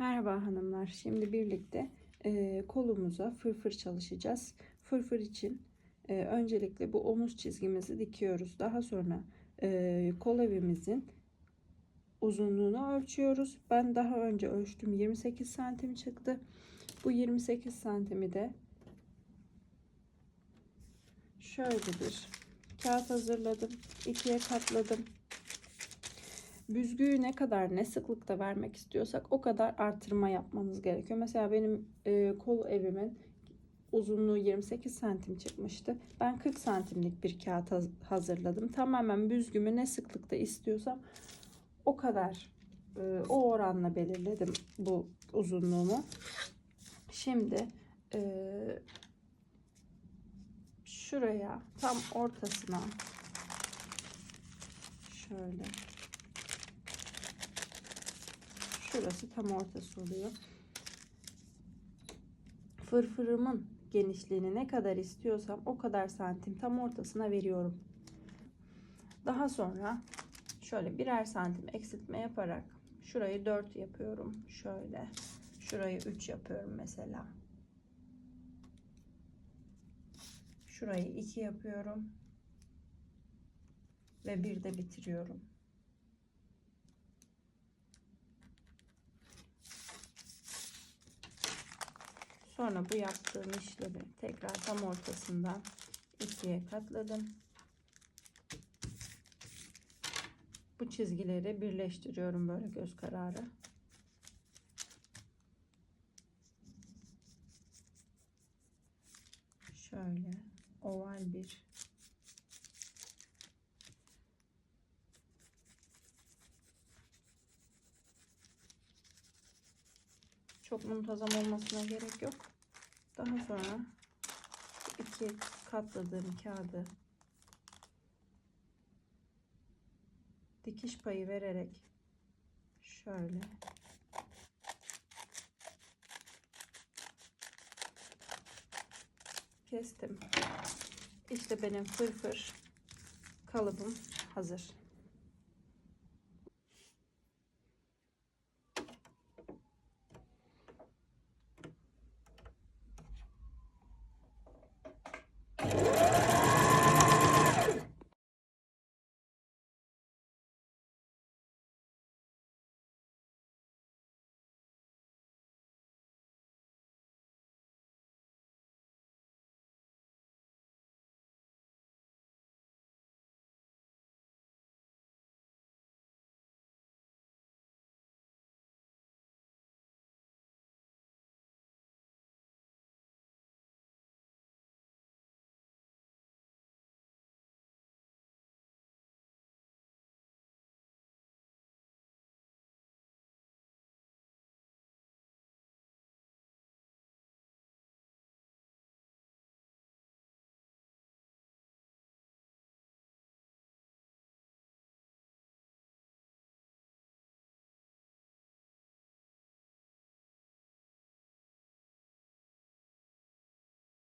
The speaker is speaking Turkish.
Merhaba hanımlar. Şimdi birlikte e, kolumuza fırfır çalışacağız. Fırfır için e, öncelikle bu omuz çizgimizi dikiyoruz. Daha sonra e, kol evimizin uzunluğunu ölçüyoruz. Ben daha önce ölçtüm 28 santim çıktı. Bu 28 santimi de şöyle bir kağıt hazırladım. ikiye katladım. Büzgüyü ne kadar ne sıklıkta vermek istiyorsak o kadar artırma yapmanız gerekiyor. Mesela benim e, kol evimin uzunluğu 28 santim çıkmıştı. Ben 40 santimlik bir kağıt haz- hazırladım. Tamamen büzgümü ne sıklıkta istiyorsam o kadar e, o oranla belirledim bu uzunluğumu. Şimdi e, şuraya tam ortasına şöyle şurası tam ortası oluyor. Fırfırımın genişliğini ne kadar istiyorsam o kadar santim tam ortasına veriyorum. Daha sonra şöyle birer santim eksiltme yaparak şurayı 4 yapıyorum. Şöyle şurayı 3 yapıyorum mesela. Şurayı 2 yapıyorum. Ve bir de bitiriyorum. Sonra bu yaptığım işlemi tekrar tam ortasından ikiye katladım. Bu çizgileri birleştiriyorum böyle göz kararı. Şöyle oval bir çok muntazam olmasına gerek yok. Daha sonra iki katladığım kağıdı dikiş payı vererek şöyle kestim. İşte benim fırfır kalıbım hazır.